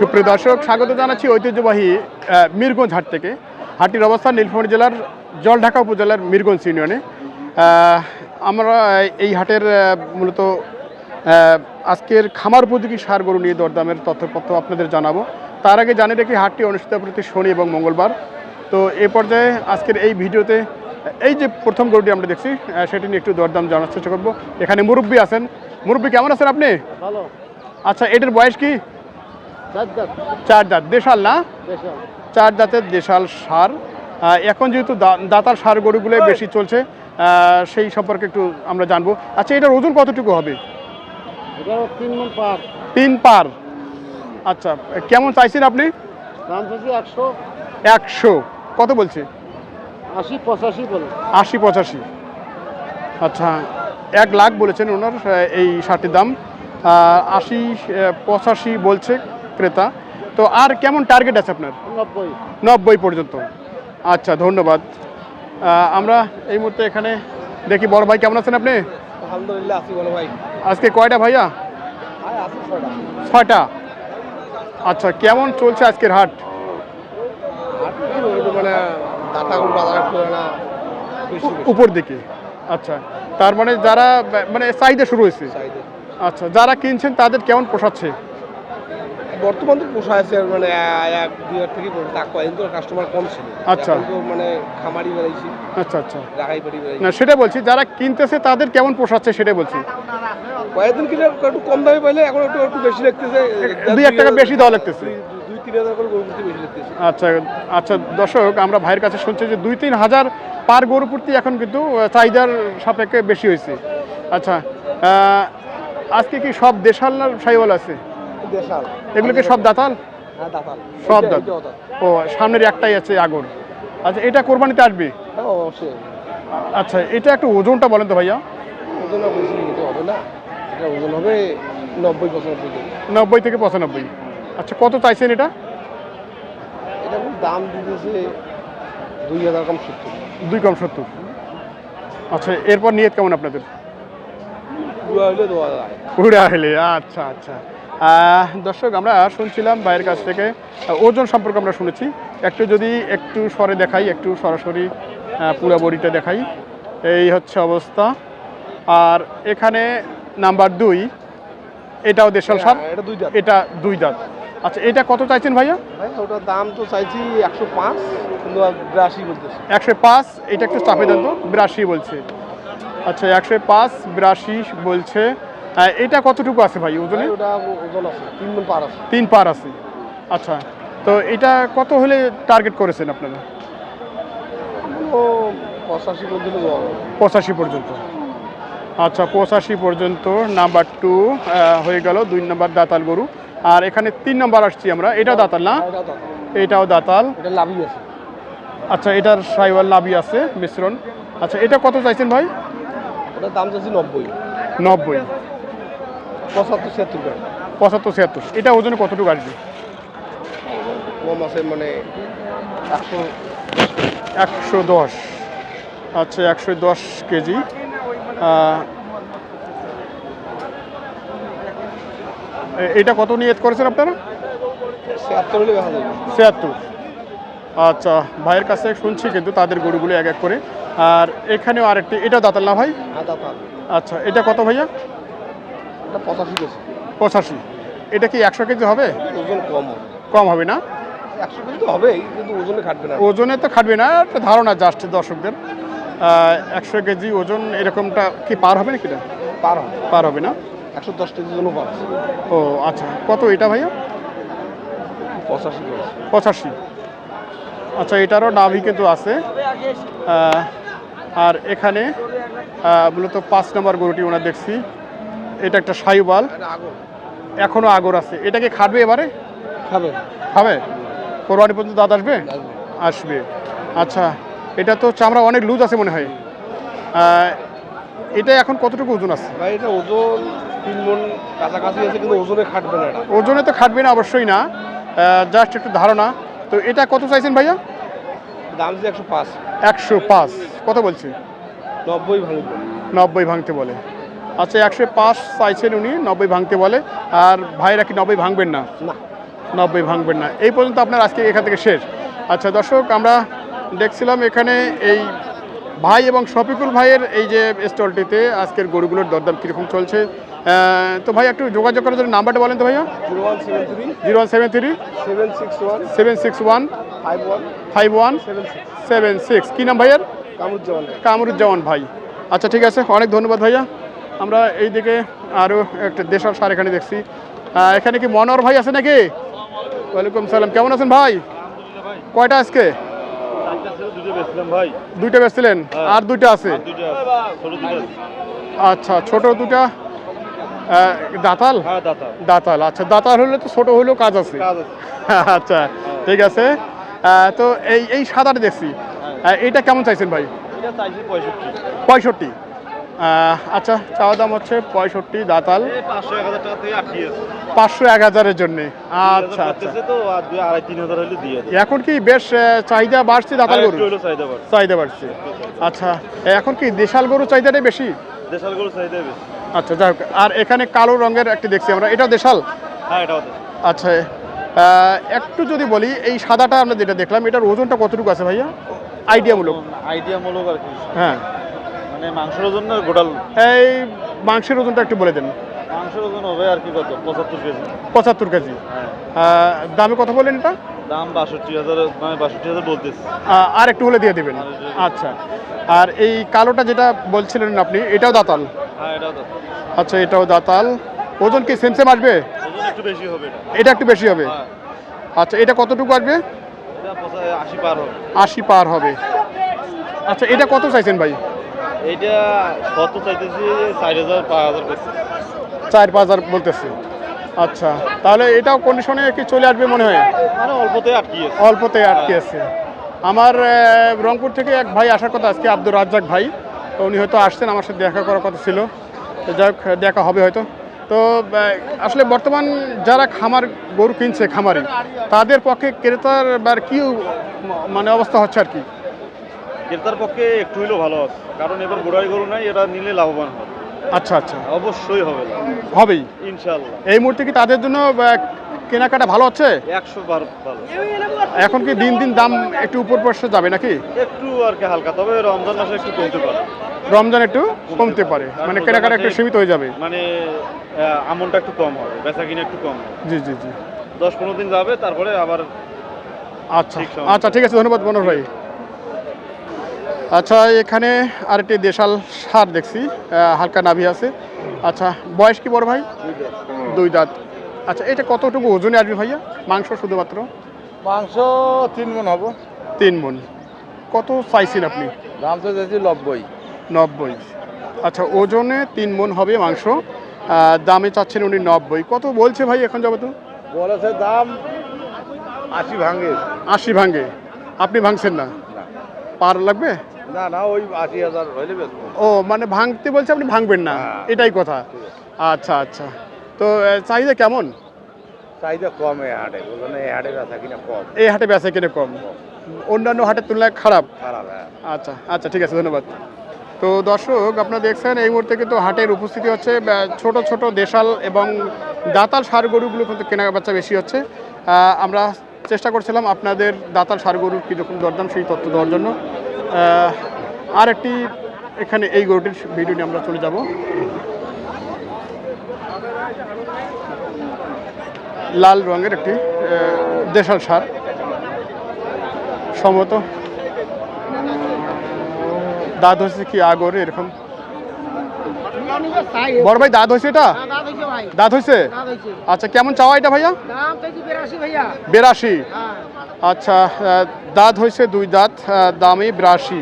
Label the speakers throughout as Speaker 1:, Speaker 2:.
Speaker 1: সুপ্রিয় দর্শক স্বাগত জানাচ্ছি ঐতিহ্যবাহী মিরগঞ্জ হাট থেকে। হাটটির অবস্থান নীলফামারী জেলার জলঢাকা উপজেলার মিরগঞ্জ ইউনিয়নে। আমরা এই হাটের মূলত আজকের খামার উপযোগী সার গরু নিয়ে দরদামের তথ্যপত্র আপনাদের জানাব। তার আগে জানিয়ে রেখে হাটটি অনুষ্ঠিত প্রতি শনি এবং মঙ্গলবার। তো এ পর্যায়ে আজকের এই ভিডিওতে এই যে প্রথম গরুটি আমরা দেখছি সেটি নিয়ে একটু দরদাম জানার চেষ্টা করব। এখানে মুরব্বী আছেন। মুরব্বী কেমন আছেন আপনি?
Speaker 2: ভালো।
Speaker 1: আচ্ছা এটার বয়স কি? চার দাঁত। দেশাল না? চার দাঁতের দেশাল সার। এখন যেহেতু দাতার সার গরুগুলো বেশি চলছে সেই সম্পর্কে একটু আমরা জানব। আচ্ছা এটার ওজন কতটুকু হবে?
Speaker 2: তিন পার।
Speaker 1: আচ্ছা কেমন চাইছেন আপনি?
Speaker 2: একশো।
Speaker 1: কত বলছে?
Speaker 2: আশি পঁচাশি
Speaker 1: আশি পঁচাশি। আচ্ছা এক লাখ বলেছেন ওনার এই শার্টের দাম। আশি পঁচাশি বলছে। ক্রেতা। তো আর কেমন টার্গেট আছে আপনার?
Speaker 2: নব্বই।
Speaker 1: নব্বই পর্যন্ত। আচ্ছা ধন্যবাদ। আমরা এই মুহূর্তে এখানে দেখি বড় ভাই কেমন আছেন আপনি?
Speaker 2: আলহামদুলিল্লাহ আছি বলো ভাই।
Speaker 1: আজকে কয়টা ভাইয়া?
Speaker 2: ছয়টা।
Speaker 1: আচ্ছা কেমন চলছে আজকের হাট?
Speaker 2: মানে
Speaker 1: উপর দিকে। আচ্ছা তার মানে যারা মানে চাহিদা শুরু হয়েছে। আচ্ছা যারা কিনছেন তাদের কেমন পোষাচ্ছে?
Speaker 2: বর্তমান তো পোষা আছে মানে এক দুই হাজার থেকে তা কয়েকদিন তো কাস্টমার কম ছিল।
Speaker 1: আচ্ছা।
Speaker 2: মানে খামারি বেড়াইছি
Speaker 1: আচ্ছা আচ্ছা।
Speaker 2: রাখাই বাড়ি বেড়াইছি।
Speaker 1: না সেটা বলছি যারা কিনতেছে তাদের কেমন পোষাচ্ছে সেটা বলছি।
Speaker 2: কয়েকদিন কিনে একটু কম দামে পাইলে এখন একটু একটু বেশি লাগতেছে।
Speaker 1: দুই এক টাকা বেশি দেওয়া লাগতেছে।
Speaker 2: দুই- দুই তিন হাজার করে গরু বেশি লাগতেছে।
Speaker 1: আচ্ছা আচ্ছা দর্শক আমরা ভাইয়ের কাছে শুনছি যে দুই তিন হাজার পার গরু প্রতি এখন কিন্তু চাহিদার সাপেক্ষে বেশি হয়েছে। আচ্ছা আজকে কি সব দেশাল না সাইওয়াল আছে? এগুলো কি সব দাতাল?
Speaker 2: হ্যাঁ দাতাল।
Speaker 1: সব
Speaker 2: এইটা-
Speaker 1: দাঁত।
Speaker 2: এইটাও দাঁত।
Speaker 1: ও সামনের একটাই আছে আগর আচ্ছা এটা কোরবানিতে আসবে?
Speaker 2: হ্যাঁ
Speaker 1: আচ্ছা এটা একটু ওজনটা বলেন তো ভাইয়া।
Speaker 2: ওজন হবে না। এটা ওজন হবে নব্বই পঁচানব্বই
Speaker 1: নব্বই থেকে পঁচানব্বই। আচ্ছা কত চাইছেন এটা?
Speaker 2: এটা দাম দিতেছে দুই হাজার কম সত্তর।
Speaker 1: দুই কম সত্তর। আচ্ছা এরপর নিয়ত কেমন আপনাদের?
Speaker 2: হলে
Speaker 1: উড়ে আসলে আচ্ছা আচ্ছা। দর্শক আমরা শুনছিলাম ভাইয়ের কাছ থেকে ওজন সম্পর্কে আমরা শুনেছি। একটু যদি একটু সরে দেখাই একটু সরাসরি পুরো বডিটা দেখাই। এই হচ্ছে অবস্থা। আর এখানে নাম্বার দুই এটাও দেশাল
Speaker 2: হ্যাঁ, এটা দুই দাঁত।
Speaker 1: এটা দুই দাঁত। আচ্ছা এটা কত চাইছেন ভাইয়া?
Speaker 2: ভাই ওটার দাম তো চাইছি একশো পাঁচ কিন্তু বিরাশি বলতেছে।
Speaker 1: একশো পাঁচ এটা একটু চাপে দেন তো বিরাশি বলছে। আচ্ছা একশো পাঁচ বিরাশি বলছে। এটা কতটুকু আছে ভাই ওজনে?
Speaker 2: তিন পার আছে।
Speaker 1: তিন পার আছে। আচ্ছা তো এটা কত হলে টার্গেট করেছেন আপনারা?
Speaker 2: ও পঁচাশি পর্যন্ত
Speaker 1: আচ্ছা পঁচাশি পর্যন্ত নাম্বার টু হয়ে গেল দুই নাম্বার দাতাল গরু। আর এখানে তিন নাম্বার আসছি আমরা এটা দাতাল না। এটাও দাতাল। আচ্ছা এটার সাইওয়াল লাভি আছে মিশ্রণ। আচ্ছা এটা কত চাইছেন ভাই?
Speaker 2: ওটার দাম চাইছি নব্বই।
Speaker 1: নব্বই।
Speaker 2: পঁচাত্তর ছিয়াত্তর করে।
Speaker 1: পঁচাত্তর ছিয়াত্তর। এটা ওজনে কতটুকু আসবে?
Speaker 2: কম আছে মানে একশো
Speaker 1: একশো দশ। আচ্ছা একশো দশ কেজি। এটা কত নিয়ত করেছেন আপনারা?
Speaker 2: ছিয়াত্তর
Speaker 1: আচ্ছা ভাইয়ের কাছে শুনছি কিন্তু তাদের গরুগুলো এক এক করে। আর এখানেও আরেকটি এটা দাতাল না ভাই?
Speaker 2: হ্যাঁ
Speaker 1: আচ্ছা এটা কত ভাইয়া?
Speaker 2: পঁচাশি কেজি।
Speaker 1: পঁচাশি। এটা কি একশো কেজি হবে?
Speaker 2: ওজন কম হবে।
Speaker 1: কম হবে না?
Speaker 2: একশো কেজি তো হবেই কিন্তু ওজনে খাটবে না।
Speaker 1: ওজনে তো খাটবে না একটা ধারণা জাস্ট দর্শকদের। একশো কেজি ওজন এরকমটা কি পার হবে নাকি এটা?
Speaker 2: পার হবে।
Speaker 1: পার হবে না?
Speaker 2: একশো দশ কেজির জন্য পার
Speaker 1: ও আচ্ছা। কত এটা ভাইয়া?
Speaker 2: পঁচাশি
Speaker 1: পঁচাশি। আচ্ছা এটারও নাভি কিন্তু আছে। আর এখানে মূলত পাঁচ নম্বর গরুটি ওনার দেখছি। এটা একটা সাইবাল
Speaker 2: এটা আগর
Speaker 1: আছে। এটাকে খাটবে এবারে?
Speaker 2: খাবে।
Speaker 1: খাবে? কোরবানি পর্যন্ত দাঁত আসবে? আসবে। আচ্ছা এটা তো চামড়া অনেক লুজ আছে মনে হয়। এটা এখন কতটুকু ওজন আছে?
Speaker 2: ভাই এটা ওজন তিন মন কাছাকাছি আছে কিন্তু ওজনে খাটবে না
Speaker 1: ওজনে তো খাটবে না অবশ্যই না। জাস্ট একটু ধারণা। তো এটা কত চাইছেন ভাইয়া?
Speaker 2: দাম যে একশো পাঁচ।
Speaker 1: একশো পাঁচ। কত বলছে?
Speaker 2: নব্বই ভাঙবে
Speaker 1: নব্বই ভাঙতে বলে। আচ্ছা একশো পাঁচ চাইছেন উনি নব্বই ভাঙতে বলে। আর ভাইরা কি নব্বই ভাঙবেন না? নব্বই ভাঙবেন না। এই পর্যন্ত আপনার আজকে এখান থেকে শেষ। আচ্ছা দর্শক আমরা দেখছিলাম এখানে এই ভাই এবং শফিকুল ভাইয়ের এই যে স্টলটিতে আজকের গরুগুলোর দরদাম কীরকম চলছে। তো ভাই একটু যোগাযোগ করার জন্য নাম্বারটা বলেন তো ভাইয়া।
Speaker 2: Zero one seven three.
Speaker 1: Zero one seven three.
Speaker 2: Seven six one.
Speaker 1: Seven six one.
Speaker 2: Five one seven six.
Speaker 1: কী নাম ভাইয়ার?
Speaker 2: কামরুজ্জামান।
Speaker 1: কামরুজ্জামান ভাই। আচ্ছা ঠিক আছে। অনেক ধন্যবাদ ভাইয়া। আমরা এই দিকে আরও একটা দেশাল সার এখানে দেখছি। এখানে কি মনোহর ভাই আছে নাকি? ওয়ালাইকুম সালাম। কেমন আছেন ভাই? কয়টা আজকে? দুইটা বেচছিলেন। আর দুইটা আছে? আচ্ছা ছোট দুটা দাতাল?
Speaker 3: হ্যাঁ
Speaker 1: দাতাল। আচ্ছা দাতাল হলে তো ছোট হলেও কাজ আছে। আচ্ছা ঠিক আছে। তো এই এই সাদাটা দেখছি। আহ, এইটা কেমন চাইছেন ভাই?
Speaker 3: পঁয়ষট্টি।
Speaker 1: আচ্ছা চাওয়া দাম হচ্ছে পঁয়ষট্টি দাতাল।
Speaker 3: পাঁচশো এক
Speaker 1: হাজারের জন্যে। আচ্ছা আচ্ছা। এখন কি বেশ চাহিদা বাড়ছে দাতাল গরু
Speaker 3: চাহিদা বাড়ছে।
Speaker 1: আচ্ছা এখন কি দেশাল গরু চাহিদাটাই বেশি?
Speaker 3: দেশাল গরু চাহিদা বেশি।
Speaker 1: আচ্ছা যাই হোক আর এখানে কালো রঙের একটি দেখছি আমরা। এটা দেশাল?
Speaker 3: হ্যাঁ
Speaker 1: আচ্ছা একটু যদি বলি এই সাদাটা আমরা যেটা দেখলাম এটার ওজনটা কতটুকু আছে ভাইয়া? আইডিয়ামূলক
Speaker 3: আইডিয়া মূলক আর কি।
Speaker 1: হ্যাঁ।
Speaker 3: মানে মাংসের ওজন না গোটাল
Speaker 1: এই মাংসের ওজনটা একটু বলে দেন।
Speaker 3: মাংসের ওজন হবে আর কি কত? পঁচাত্তর কেজি।
Speaker 1: পঁচাত্তর কেজি।
Speaker 3: হ্যাঁ।
Speaker 1: দামে কত বলেন এটা?
Speaker 3: দাম বাষট্টি হাজার মানে বাষট্টি হাজার বলতেছে।
Speaker 1: আর একটু হলে দিয়ে দেবেন। আচ্ছা। আর এই কালোটা যেটা বলছিলেন আপনি এটাও দাতাল?
Speaker 3: হ্যাঁ এটাও দাম
Speaker 1: আচ্ছা এটাও দাতাল। ওজন কি সেম সেম আসবে?
Speaker 3: ওজন একটু বেশি হবে এটা।
Speaker 1: এটা একটু বেশি হবে?
Speaker 3: হ্যাঁ।
Speaker 1: আচ্ছা এটা কতটুকু আসবে?
Speaker 3: আশি পার হবে।
Speaker 1: আশি পার হবে। আচ্ছা এটা কত চাইছেন ভাই?
Speaker 3: এইটা কত চাইতেছি? চার হাজার পাঁচ হাজার করছে
Speaker 1: চার পাঁচ হাজার বলতেছে। আচ্ছা তাহলে এটাও কন্ডিশনে কি চলে আসবে মনে হয়?
Speaker 3: মানে অল্পতে আটকিয়ে
Speaker 1: অল্পতে আটকে আছে আমার রংপুর থেকে এক ভাই আসার কথা আজকে আব্দুর রাজ্জাক ভাই। তো উনি হয়তো আসছেন আমার সাথে দেখা করার কথা ছিল। যাই হোক দেখা হবে হয়তো। তো আসলে বর্তমান যারা খামার গরু কিনছে খামারি তাদের পক্ষে ক্রেতার বা কি মানে অবস্থা হচ্ছে আর কি?
Speaker 3: ক্রেতার পক্ষে একটু হলেও ভালো আছে কারণ এবার গোড়াই গরু নাই এরা নিলে লাভবান হবে।
Speaker 1: আচ্ছা আচ্ছা।
Speaker 3: অবশ্যই হবে।
Speaker 1: হবেই।
Speaker 3: ইনশাল্লাহ
Speaker 1: এই মুহূর্তে কি তাদের জন্য কেনাকাটা ভালো হচ্ছে?
Speaker 3: একশো বার ভালো।
Speaker 1: এখন কি দিন দিন দাম একটু উপর পড়ছে যাবে নাকি?
Speaker 3: একটু আর কি হালকা তবে রমজান মাসে একটু কমতে পারে।
Speaker 1: রমজান একটু কমতে পারে। মানে কেনাকাটা একটু সীমিত হয়ে যাবে।
Speaker 3: মানে আমনটা একটু কম হবে বেচা কিনা একটু কম
Speaker 1: জি জি জি।
Speaker 3: দশ পনেরো দিন যাবে তারপরে আবার
Speaker 1: আচ্ছা। আচ্ছা ঠিক আছে ধন্যবাদ মনোহর ভাই। আচ্ছা এখানে আরেকটি দেশাল সার দেখছি হালকা নাভি আছে। আচ্ছা বয়স কি বড় ভাই? দুই দাঁত। আচ্ছা এটা কতটুকু ওজনে আসবে ভাইয়া? মাংস শুধুমাত্র?
Speaker 2: মাংস তিন মন হব।
Speaker 1: তিন মন কত চাইছেন আপনি?
Speaker 2: দাম যাচ্ছি নব্বই।
Speaker 1: নব্বই। আচ্ছা ওজনে তিন মন হবে মাংস। দামে চাচ্ছেন উনি নব্বই। কত বলছে ভাই এখন যাব তো
Speaker 2: বলেছে দাম আশি ভাঙে।
Speaker 1: আশি ভাঙ্গে আপনি ভাঙছেন না? পার লাগবে?
Speaker 2: না না ওই আশি হাজার হইলে
Speaker 1: ও মানে ভাঙতে বলছে আপনি ভাঙবেন না
Speaker 2: হ্যাঁ।
Speaker 1: এটাই কথা। আচ্ছা আচ্ছা। তো চাহিদা কেমন?
Speaker 2: চাহিদা কম এই হাটে এই হাটে বেচা কিনা কম।
Speaker 1: এই হাটে বেচা কিনে কম। অন্যান্য হাটের তুলনায় খারাপ।
Speaker 2: খারাপ হ্যাঁ।
Speaker 1: আচ্ছা আচ্ছা ঠিক আছে ধন্যবাদ। তো দর্শক আপনারা দেখছেন এই মুহূর্তে কিন্তু হাটের উপস্থিতি হচ্ছে ছোট ছোট দেশাল এবং দাতাল সার গরুগুলো কিন্তু কেনা বেচা বেশি হচ্ছে। আমরা চেষ্টা করছিলাম আপনাদের দাতাল সার গরুর কীরকম দরদাম, সেই তথ্য দেওয়ার জন্য। আর একটি এখানে এই গরুটির ভিডিও নিয়ে আমরা চলে যাব। লাল রঙের একটি দেশাল সার। সম্ভবত। দাঁত হয়েছে কি আগর, এরকম। বড় ভাই দাঁত হয়েছে এটা?
Speaker 4: দাঁত হয়েছে ভাই।
Speaker 1: দাঁত হয়েছে? আচ্ছা কেমন চাওয়া এটা ভাইয়া?
Speaker 4: বিরাশি হ্যাঁ।
Speaker 1: আচ্ছা দাঁত হয়েছে দুই দাঁত দামে বিরাশি।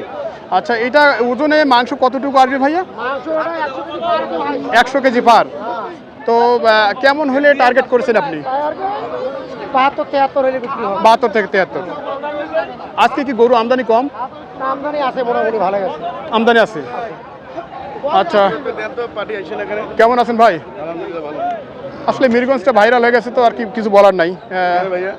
Speaker 1: আচ্ছা এটা ওজনে মাংস কতটুকু আসবে ভাইয়া?
Speaker 4: একশো কেজি পার
Speaker 1: পার।
Speaker 4: হ্যাঁ।
Speaker 1: তো কেমন হলে টার্গেট করেছেন আপনি?
Speaker 4: বাহাত্তর
Speaker 1: থেকে তেহাত্তর। আজকে কি গরু আমদানি কম?
Speaker 4: আমদানি আছে।
Speaker 1: আমদানি আছে? আচ্ছা।
Speaker 2: পার্টি আসে না এখানে
Speaker 1: কেমন আছেন ভাই?
Speaker 2: আলহামদুলিল্লাহ ভালো
Speaker 1: আসলে মিরগঞ্জটা ভাইরাল হয়ে গেছে তো আর কি কিছু বলার নাই। আহ,
Speaker 2: ভাইয়া।